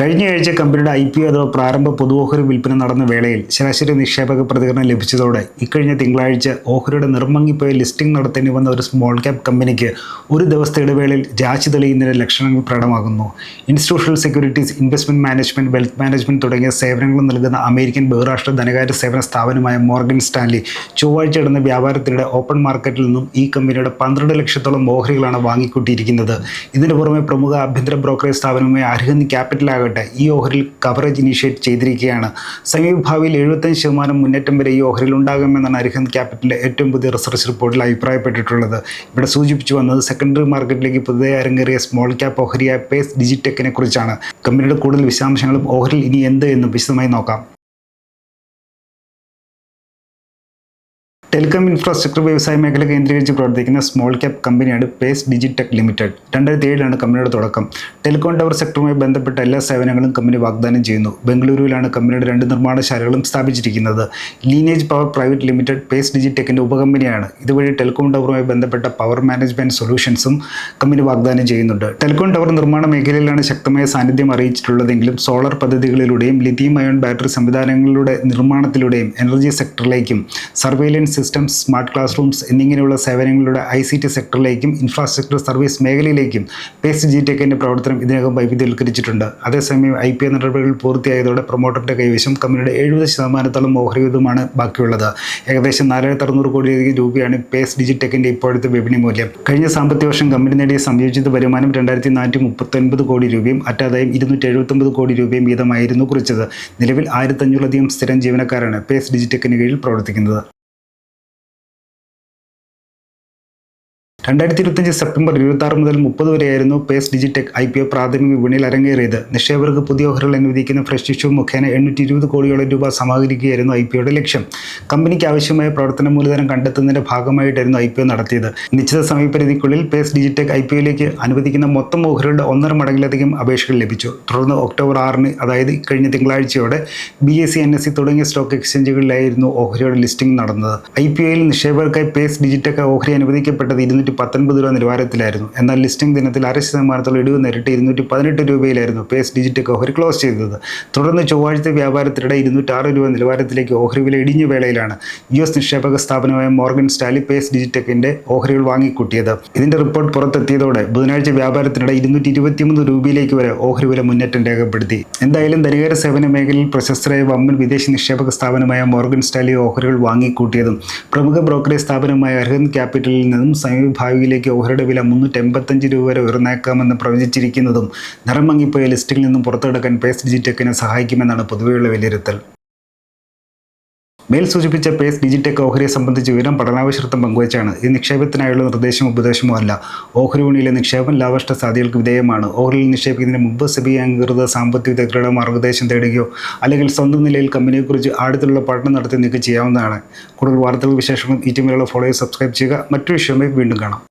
കഴിഞ്ഞ ആഴ്ച കമ്പനിയുടെ ഐ പി അഥവാ പ്രാരംഭ പൊതുഓഹരി വിൽപ്പന നടന്ന വേളയിൽ ശരാശരി നിക്ഷേപക പ്രതികരണം ലഭിച്ചതോടെ ഇക്കഴിഞ്ഞ തിങ്കളാഴ്ച ഓഹരിയുടെ നിർമ്മങ്ങിപ്പോയ ലിസ്റ്റിംഗ് നടത്തേണ്ടി വന്ന ഒരു സ്മോൾ ക്യാപ് കമ്പനിക്ക് ഒരു ദിവസത്തെ ഇടവേളയിൽ രാശി തെളിയുന്നതിന്റെ ലക്ഷണങ്ങൾ പ്രകടമാകുന്നു. Institutional securities investment management wealth management തുടങ്ങിയ സേവനങ്ങൾ നൽകുന്ന അമേരിക്കൻ ബഹുരാഷ്ട്ര ധനകാര്യ സേവന സ്ഥാപനമായ മോർഗൻ സ്റ്റാൻലി ചൊവ്വാഴ്ച നടന്ന വ്യാപാരത്തിനിടെ ഓപ്പൺ മാർക്കറ്റിൽ നിന്നും ഈ കമ്പനിയുടെ പന്ത്രണ്ട് ലക്ഷത്തോളം ഓഹരികളാണ് വാങ്ങിക്കൂട്ടിയിരിക്കുന്നത്. ഇതിനു പുറമെ പ്രമുഖ ആഭ്യന്തര ബ്രോക്കറേജ് സ്ഥാപനമായ അർഹന്തി ക്യാപിറ്റൽ ആകട്ടെ ഈ ഓഹരിൽ കവറേജ് ഇനീഷ്യേറ്റ് ചെയ്തിരിക്കുകയാണ്. സമീപഭാവിയിൽ എഴുപത്തഞ്ച് ശതമാനം മുന്നേറ്റം വരെ ഈ ഓഹരിൽ ഉണ്ടാകുമെന്നാണ് അരിഹന്ത് ക്യാപിറ്റലിന്റെ ഏറ്റവും പുതിയ റിസർച്ച് റിപ്പോർട്ടിൽ അഭിപ്രായപ്പെട്ടിട്ടുള്ളത്. ഇവിടെ സൂചിപ്പിച്ചു വന്നത് സെക്കൻഡറി മാർക്കറ്റിലേക്ക് പുതുതായി അരങ്ങേറിയ സ്മോൾ ക്യാപ്പ് ഓഹരിയായ പേസ് ഡിജിറ്റെക്കിനെ കുറിച്ചാണ്. കമ്പനിയുടെ കൂടുതൽ വിശദാംശങ്ങളും ഓഹരിൽ ഇനി എന്ത് എന്നും വിശദമായി നോക്കാം. ടെലികോം ഇൻഫ്രാസ്ട്രക്ചർ വ്യവസായ മേഖല കേന്ദ്രീകരിച്ച് പ്രവർത്തിക്കുന്ന സ്മോൾ ക്യാപ് കമ്പനിയാണ് പേസ് ഡിജിടെക് ലിമിറ്റഡ്. രണ്ടായിരത്തി ഏഴിലാണ് കമ്പനിയുടെ തുടക്കം. ടെലികോം ടവർ സെക്ടറുമായി ബന്ധപ്പെട്ട എല്ലാ സേവനങ്ങളും കമ്പനി വാഗ്ദാനം ചെയ്യുന്നു. ബംഗളൂരുവിലാണ് കമ്പനിയുടെ രണ്ട് നിർമ്മാണശാലകളും സ്ഥാപിച്ചിരിക്കുന്നത്. Lineage power private limited Pace ഡിജിടെക്കിന്റെ ഉപകമ്പനിയാണ്. ഇതുവഴി ടെലികോം ടവറുമായി ബന്ധപ്പെട്ട പവർ മാനേജ്മെന്റ് സൊല്യൂഷൻസും കമ്പനി വാഗ്ദാനം ചെയ്യുന്നുണ്ട്. ടെലികോം ടവർ നിർമ്മാണ മേഖലയിലാണ് ശക്തമായ സാന്നിധ്യം അറിയിച്ചിട്ടുള്ളതെങ്കിലും സോളർ പദ്ധതികളിലൂടെയും ലിഥിയം അയോൺ ബാറ്ററി സംവിധാനങ്ങളുടെ നിർമ്മാണത്തിലൂടെയും energy സെക്ടറിലേക്കും surveillance systems smart class rooms എന്നിങ്ങനെയുള്ള സേവനങ്ങളുടെ ഐ സി ടി സെക്ടറിലേക്കും ഇൻഫ്രാസ്ട്രക്ചർ സർവീസ് മേഖലയിലേക്കും പേസ് ജി ടെക്കിന്റെ പ്രവർത്തനം ഇതിനകം വൈവിധ്യവൽക്കരിച്ചിട്ടുണ്ട്. അതേസമയം ഐ പി എ നടപടികൾ പൂർത്തിയായതോടെ പ്രൊമോട്ടറിന്റെ കൈവശം കമ്പനിയുടെ എഴുപത് ശതമാനത്തോളം ഓഹരിയുതമാണ് ബാക്കിയുള്ളത്. ഏകദേശം നാലായിരത്തി അറുന്നൂറ് കോടിയിലധികം രൂപയാണ് പേസ് ഡിജിടെക്കിന്റെ ഇപ്പോഴത്തെ വിപണി മൂല്യം. കഴിഞ്ഞ സാമ്പത്തിക വർഷം കമ്പനി നേടിയ സംയോജിത വരുമാനം രണ്ടായിരത്തി നാനൂറ്റി മുപ്പത്തൊൻപത് കോടി രൂപയും അറ്റാദായം ഇരുന്നൂറ്റി എഴുപത്തൊമ്പത് കോടി രൂപയും വീതമായിരുന്നു കുറിച്ചത്. നിലവിൽ ആയിരത്തഞ്ഞൂറിലധികം സ്ഥിരം ജീവനക്കാരാണ് പേസ് ഡിജിടെക്കിന് കീഴിൽ പ്രവർത്തിക്കുന്നത്. രണ്ടായിരത്തി ഇരുപത്തഞ്ച് സെപ്റ്റംബർ ഇരുപത്തി ആറ് മുതൽ മുപ്പത് വരെയായിരുന്നു Pace Digitek I P O പ്രാഥമിക വിപണിയിൽ അരങ്ങേറിയത്. നിക്ഷേപകർക്ക് പുതിയ ഓഹരികൾ അനുവദിക്കുന്ന ഫ്രഷ് ഇഷ്യൂ മുഖേന എണ്ണൂറ്റി ഇരുപത് കോടിയോളം രൂപ സമാഹരിക്കുകയായിരുന്നു ഐ പി ഒയുടെ ലക്ഷ്യം. കമ്പനിക്ക് ആവശ്യമായ പ്രവർത്തന മൂലധനം കണ്ടെത്തുന്നതിന്റെ ഭാഗമായിട്ടായിരുന്നു ഐ പി ഒ നടത്തിയത്. നിശ്ചിത സമയപരിധിക്കുള്ളിൽ പേസ് ഡിജിടെക് ഐ പി ഒയിലേക്ക് അനുവദിക്കുന്ന മൊത്തം ഓഹരികളുടെ ഒന്നര മടങ്ങിലധികം അപേക്ഷകൾ ലഭിച്ചു. തുടർന്ന് ഒക്ടോബർ ആറിന് അതായത് കഴിഞ്ഞ തിങ്കളാഴ്ചയോടെ B S E N S E തുടങ്ങിയ സ്റ്റോക്ക് എക്സ്ചേഞ്ചുകളിലായിരുന്നു ഓഹരിയുടെ ലിസ്റ്റിംഗ് നടന്നത്. ഐ പി ഒയിൽ നിക്ഷേപകർക്കായി പേസ് ഡിജിടെക് ഓഹരി അനുവദിക്കപ്പെട്ടത് ഇരുന്നൂറ്റി പത്തൊൻപത് രൂപ നിലവാരത്തിലായിരുന്നു. എന്നാൽ ലിസ്റ്റിംഗ് ദിനത്തിൽ അര ശതമാനത്തോളം ഇടിവ് നേരിട്ട് ഇരുന്നൂറ്റി പതിനെട്ട് രൂപയിലായിരുന്നു പേസ് ഡിജിറ്റക് ഓഹരി ക്ലോസ് ചെയ്തത്. തുടർന്ന് ചൊവ്വാഴ്ച വ്യാപാരത്തിനിടെ ഇരുന്നൂറ്റാറ് രൂപ നിലവാരത്തിലേക്ക് ഓഹരി വില ഇടിഞ്ഞ വേളയിലാണ് യു എസ് നിക്ഷേപക സ്ഥാപനമായ മോർഗൻ സ്റ്റാലി പേസ് ഡിജിറ്റക്കിന്റെ ഓഹരികൾ വാങ്ങിക്കൂട്ടിയത്. ഇതിന്റെ റിപ്പോർട്ട് പുറത്തെത്തിയതോടെ ബുധനാഴ്ച വ്യാപാരത്തിനിടെ ഇരുന്നൂറ്റി ഇരുപത്തിമൂന്ന് രൂപയിലേക്ക് വരെ ഓഹരി വില മുന്നേറ്റം രേഖപ്പെടുത്തി. എന്തായാലും ധനികര സേവന മേഖലയിൽ പ്രശസ്തരായ വമ്പൻ വിദേശ നിക്ഷേപക സ്ഥാപനമായ മോർഗൻ സ്റ്റാലി ഓഹരികൾ വാങ്ങിക്കൂട്ടിയതും പ്രമുഖ ബ്രോക്കറേജ് സ്ഥാപനമായ അർഹന്ത് ക്യാപിറ്റലിൽ നിന്നും സമീപഭാവിയിലേക്ക് ഓഹരിയുടെ വില മുന്നൂറ്റി എൺപത്തഞ്ച് രൂപ വരെ ഉയർന്നേക്കാമെന്ന് പ്രവചിച്ചിരിക്കുന്നതും നിറമങ്ങിപ്പോയ ലിസ്റ്റിൽ നിന്നും പുറത്തെടുക്കാൻ പേസ്റ്റ് ഡിജിടെക്കിനെ സഹായിക്കുമെന്നാണ് പൊതുവെയുള്ള വിലയിരുത്തൽ. മേൽ സൂചിപ്പിച്ച പേസ് ഡിജിറ്റെക് ഓഹരിയെ സംബന്ധിച്ച് വിവരം പഠനാവശ്യത്വം പങ്കുവച്ചാണ്. ഈ നിക്ഷേപത്തിനായുള്ള നിർദ്ദേശമോ ഉപദേശമോ അല്ല. ഓഹരി വിപണിയിലെ നിക്ഷേപം ലാഭഷ്ട സാധ്യതകൾക്ക് വിധേയമാണ്. ഓഹരിയിൽ നിക്ഷേപിക്കുന്നതിന് മുമ്പ് സെബി അംഗീകൃത സാമ്പത്തിക വിദഗ്ധരുടെ മാർഗനിർദ്ദേശം തേടുകയോ അല്ലെങ്കിൽ സ്വന്തം നിലയിൽ കമ്പനിയെക്കുറിച്ച് ആഴത്തിലുള്ള പഠനം നടത്തി നിങ്ങൾക്ക് ചെയ്യാവുന്നതാണ്. കൂടുതൽ വാർത്തകൾ വിശേഷങ്ങളും ഈ ടീമിലുള്ള ഫോളോയെ സബ്സ്ക്രൈബ് ചെയ്യുക. മറ്റു വിഷയമായി വീണ്ടും കാണാം.